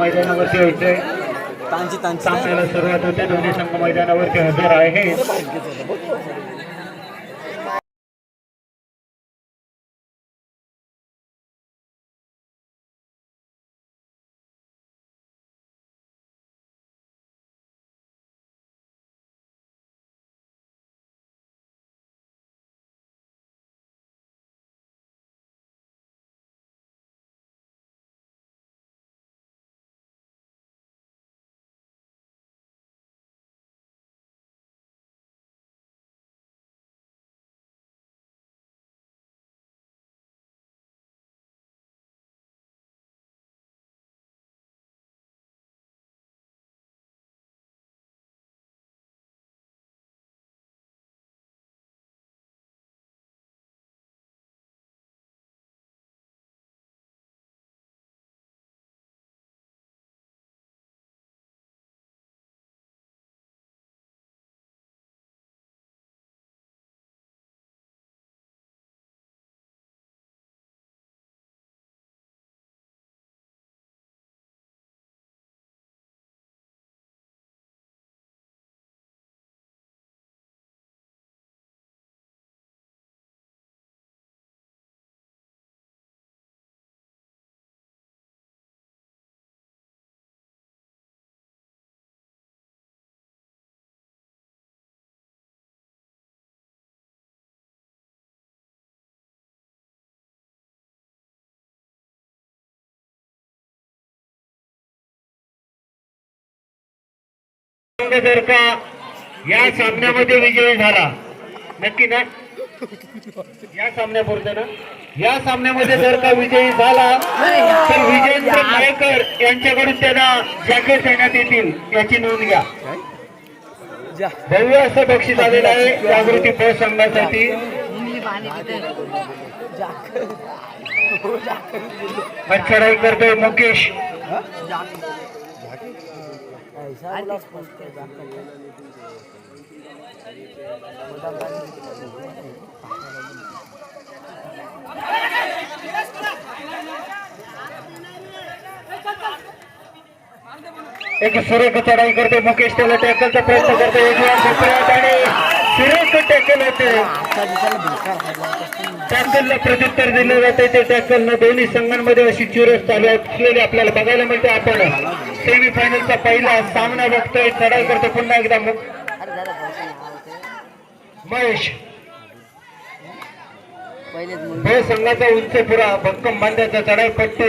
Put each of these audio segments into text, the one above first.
मैदानावरती तांची सामन्याला सुरुवात होते. दोन्ही संघ मैदानावरती हजर आहे या सामन्यामध्ये विजयी झाला. नक्की ना? या सामन्यापुरतं ना? या सामन्यामध्ये जर का विजयी झाला तर विजेंद्र नायकर यांच्याकडून त्यांना जॅकेट देण्यात येतील याची नोंद घ्या. भव्य असं बक्षीस आलेलं आहे जागृती प संघासाठी. चढाई करतोय मुकेश. एक सुरेख चढाई करते मुकेश त्याला टॅकलचा प्रयत्न करते आणि सुरेख टॅकल होते. टॅकलला प्रत्युत्तर दिलं जाते ते टॅकल दोन्ही संघांमध्ये अशी चुरस चालू असलेली आपल्याला बघायला मिळते आपण. सेमी फायनलचा पहिला सामना बघतोय. चढाई करतो पुन्हा एकदा महेश. हे संघाचा उंच पुरा भक्कम बांध्याचा चढाई पट्टू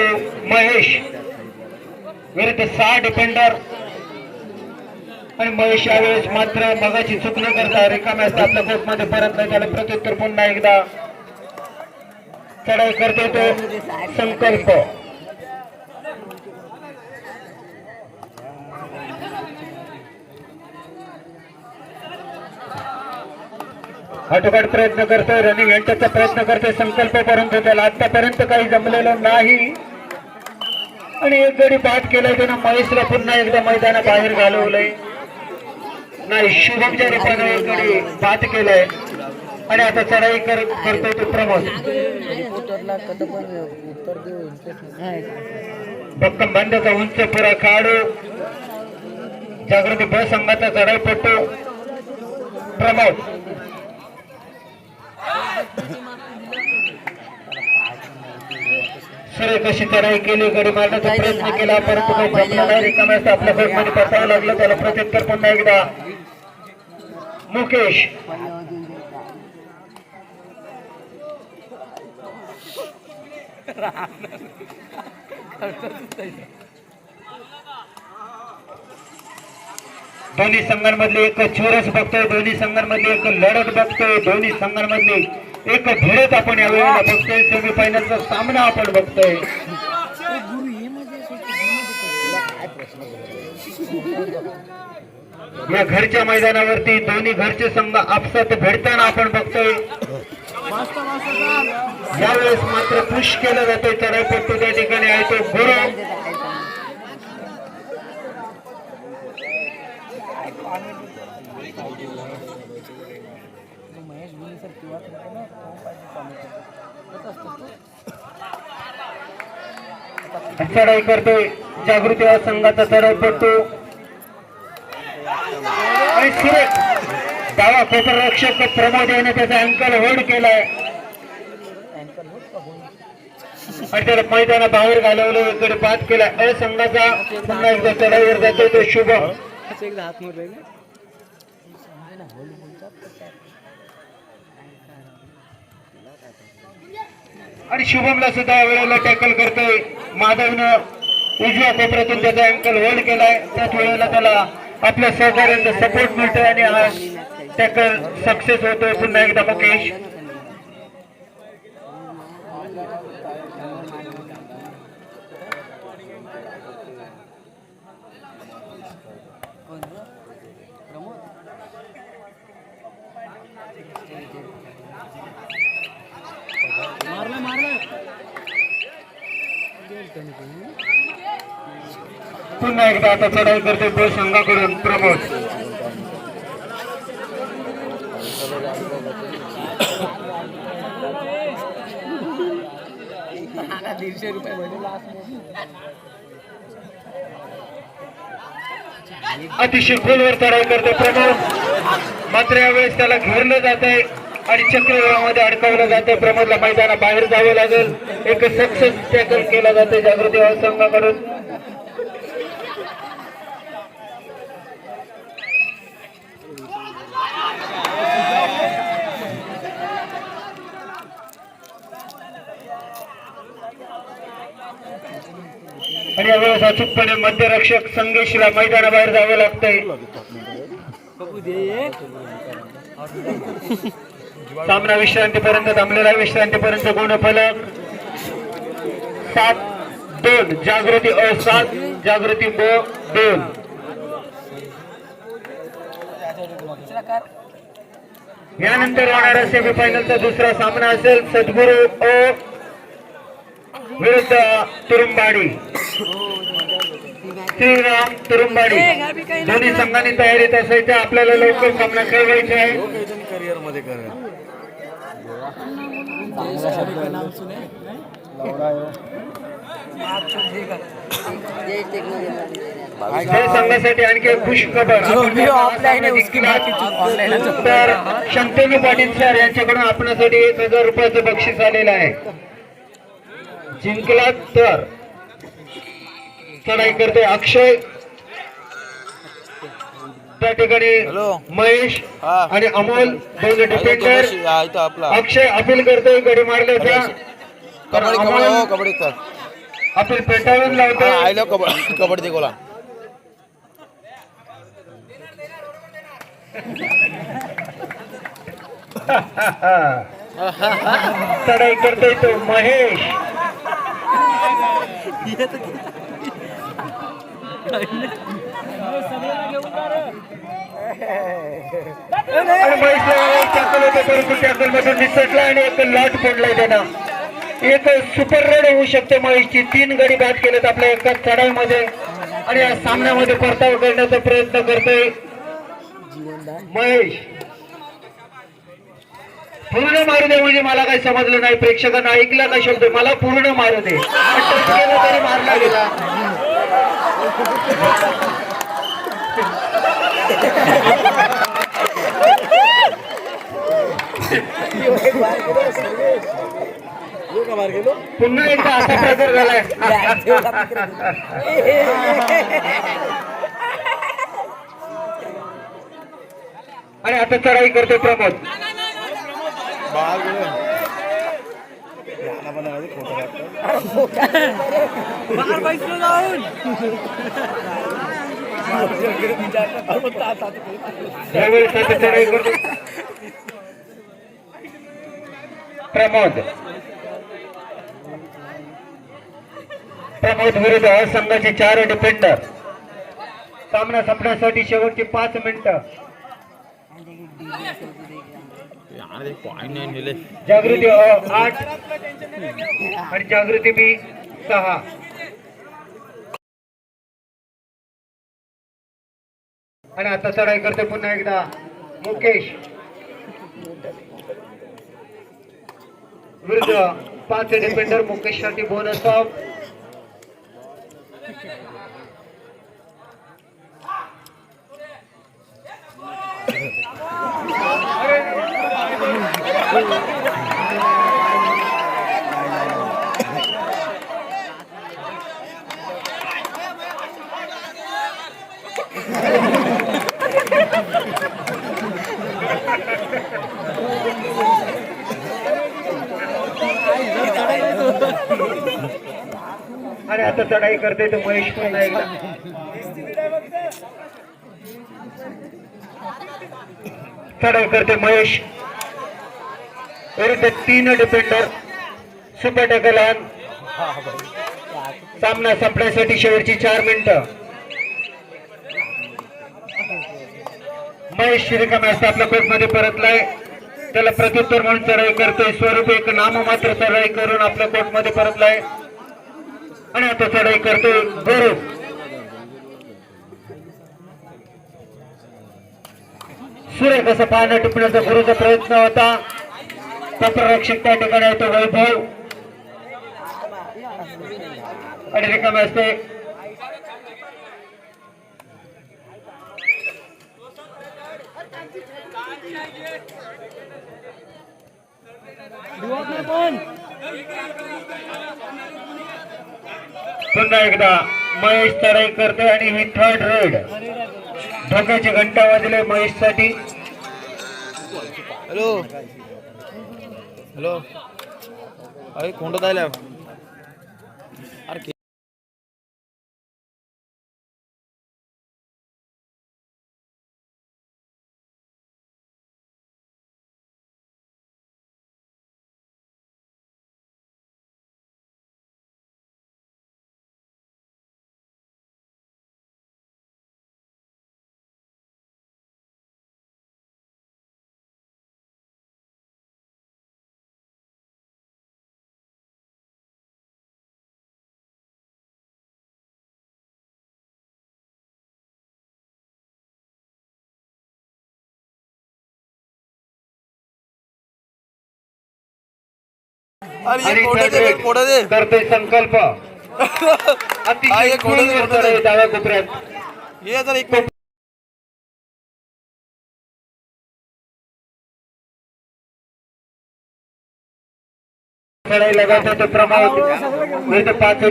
महेश. विरुद्ध सहा डिफेंडर आणि महेश यावेळेस मात्र मगाची चूक न करता रिकाम्या आपल्या कोर्टमध्ये परत नाही त्याला प्रत्युत्तर पुन्हा एकदा. चढाई करते तो संकल्प. आटोकाट प्रयत्न करतोय रनिंग एंटरचा प्रयत्न करतोय संकल्प परंतु त्याला आतापर्यंत काही जमलेलं नाही. आणि एक गडी बाद केलाय त्यानं महेशला पुन्हा एकदा मैदानाबाहेर घालवलंय. नाही शुभमच्या रूपानं एक गडी बाद केलाय. आणि आता चढाई कर करतोय तो प्रमोद. भक्कम बंदचा उंच पुरा काढू. जागृती ब संघाचा चढाई पडतो प्रमोद. सुरे कशी चढाई केली गडी मारण्याचा प्रयत्न केला परंतु काही जमलं नाही रिकाम्यास आपल्या कोर्टमध्ये बसावं लागलं त्याला प्रत्युत्तर पुन्हा एकदा. मुकेश. दोन्ही संघांमधले एक चोरस बघतोय दोन्ही संघांमधली एक लढत बघतोय दोन्ही संघांमधली एक भिडत आपण यावेळेला बघतोय. सेमीफायनलचा सामना आपण बघतोय. या घरच्या मैदानावरती दोन्ही घरचे संघ आपसात भेटताना आपण बघतोय. यावेळेस मात्र पुश केलं जातोय. चढाईपट्टू त्या ठिकाणी आहे तो गुरु महेश गुरु सर किंवा ना तो पाहिजे कॉमेंट चढाई करतोय जागृती या संघाचा चढाव पडतो आणि सुरेख डावा क्षेत्ररक्षक प्रमोद याने त्याचा अँकल होल्ड केलाय. आणि त्याला मैदानाबाहेर घालवलं इकडे बाद केला. अ संघाचा पुन्हा एकदा चढाईवर जातो तो शुभ. आणि शुभमला सुद्धा वेळेला टॅकल करतोय. माधवनं उजव्या कोपऱ्यातून त्याचा अँकल होल्ड केलाय. त्याच वेळेला त्याला आपल्या सहकार्यांचा सपोर्ट मिळतोय आणि हा टॅकल सक्सेस होतोय पुन्हा एकदा मुकेश मारला मारला पुन्हा एकदा आता चढाई करते तो संघाकडून प्रमोद. दीडशे रुपये अतिशय खोलवर चढाई करतो प्रमोद. मात्र यावेळेस त्याला घेरलं जात आहे आणि चक्रव्यूहामध्ये अडकवलं जातंय. प्रमोदला मैदाना बाहेर जावं लागेल. एक सक्सेस टॅकल केला जाते जागृती संघाकडून आणि यावेळेस अचूकपणे मध्यरक्षक संघेशला मैदानाबाहेर जावं लागतंय. सामना विश्रांतीपर्यंत थांबलेला विश्रांतीपर्यंत गुणफलक सात दोन. जागृती अ सात जागृती ब दोन. यानंतर होणारा सेमीफायनलचा दुसरा सामना असेल. सद्गुरू अ विरुद्ध तुरुंबाडी श्रीराम तुरुंबाडी दोन्ही संघांनी तयारीत असायचं. आपल्याला लवकर सामना खेळवायचा आहे. करिअरमध्ये संघासाठी आणखी एक खुश खबर तर शंतनू पाटील सर यांच्याकडून आपणासाठी एक हजार रुपयाचं बक्षीस आलेलं आहे. जिंकला तर. चढाई करतोय अक्षय. त्या ठिकाणी. महेश. आणि अमोल दोन डिफेंडर अक्षय अपील करतोय गडी मारल्याचा कबड्डी कबड्डी हो कबड्डी कर. अपील पेटाळून लावतोय. आयलो कबड्डी कबड्डी गोला. चढाई करतोय तो महेश आणि महेशला टॅकल होते परंतु टॅकल मधून निसटला आणि एक लॉट पडलाय त्यांना एक सुपर रेड होऊ शकते महेशची तीन गडी बाद केलेत आपल्या एका चढाईमध्ये आणि या सामन्यामध्ये परतावा करण्याचा प्रयत्न करतोय महेश पूर्ण मारू दे म्हणजे मला काही समजलं नाही प्रेक्षकांना ऐकला का शब्द मला पूर्ण मारू दे तरी मारला गेला पुन्हा एकदा असा प्रकार झालाय. आणि आता चढाई करतो प्रमोद यावेळेस आता चढाई करतो प्रमोद. प्रमोद विरुद्ध संघाचे चार डिफेंडर सामना संपण्यासाठी शेवटची पाच मिनिटं. जागृती आठ। आणि जागृती बी सहा आणि आता चढाई करते पुन्हा एकदा. मुकेश. विरुद्ध पाच डिफेंडर मुकेशसाठी बोनस ऑफ अरे आता चढाई करते तो महेश पण नाही चढाई करते महेश. विरुद्ध तीन डिफेंडर सुपर टॅकलान सामना संपण्यासाठी शेवटची चार मिनिटं. महेश श्रीकाम असता आपल्या कोर्टमध्ये परतलाय. त्याला प्रत्युत्तर म्हणून चढाई करतोय. स्वरूप एक नाममात्र चढाई करून आपल्या कोर्टमध्ये परतलाय. आणि आता चढाई करतोय गौरव सूर्य कसं पाहणं टिपण्याचा गुरुचा प्रयत्न होता. पत्ररक्षक त्या ठिकाणी आहे तो वैभव. आणि रिकामे असते. पुन्हा एकदा महेश चढाई करते आणि ही थर्ड रेड धोक्याची घंटा वाजले महेशसाठी हॅलो হ্যালো। ওই কোনটা তাইলে? करतोय संकल्प. डाव्या कोपऱ्यात ये जरा एक होते प्रमोद विरुद्ध पाच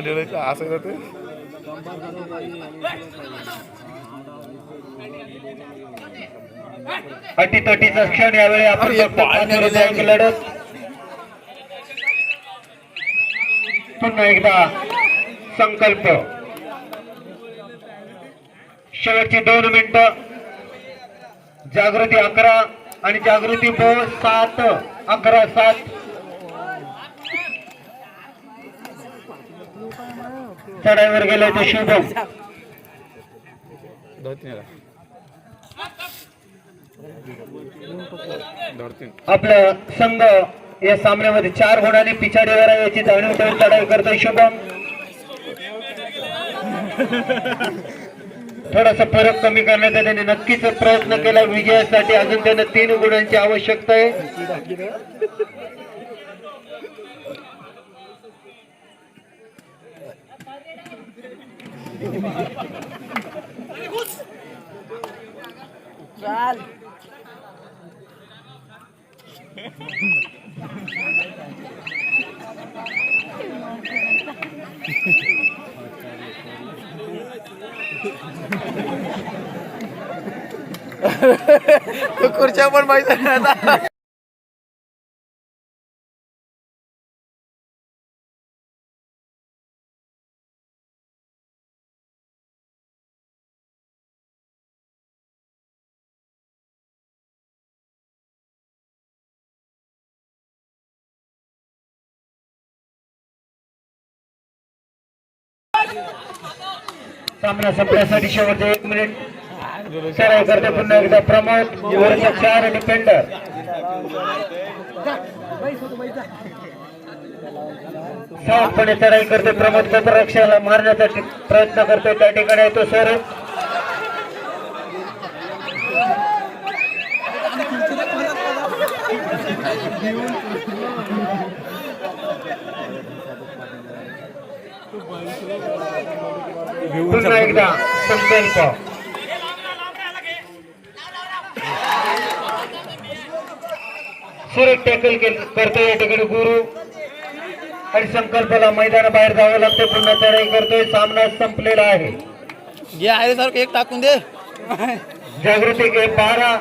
डोळे असं करते. अटीतटीचा क्षण यावेळी आपण लढत. पुन्हा एकदा संकल्प. शेवटची दोन मिनिटं. जागृती अकरा आणि जागृती ब सात अकरा सात. चढाईवर गेले ते शुभम. आपलं संघ या सामन्यामध्ये चार गुणांनी पिछाडीवर आहे याची जाणीव ठेवून चढाई करतोय. शुभम. थोडासा फरक कमी करण्याचा त्याने नक्कीच प्रयत्न केला. विजयासाठी अजून त्यांना तीन गुणांची आवश्यकता आहे. चाल. खुर्च्या पण माहिती सामना संपण्यासाठी शेवटचे एक मिनिट. सराव करते पुन्हा एकदा प्रमोद वरचे चार डिफेंडर सहजपणे सराई करते प्रमोद कपरक्षाला मारण्याचा प्रयत्न करतोय त्या ठिकाणी येतो तो स्वरूप पुन्हा एकदा संकल्प. सुरेख टॅकल करतो या ठिकाणी गुरु. आणि संकल्पाला मैदानाबाहेर जावं लागतं पुन्हा तयारी करतोय. सामना संपलेला आहे. सारखं एक टाकून दे. जागृती बारा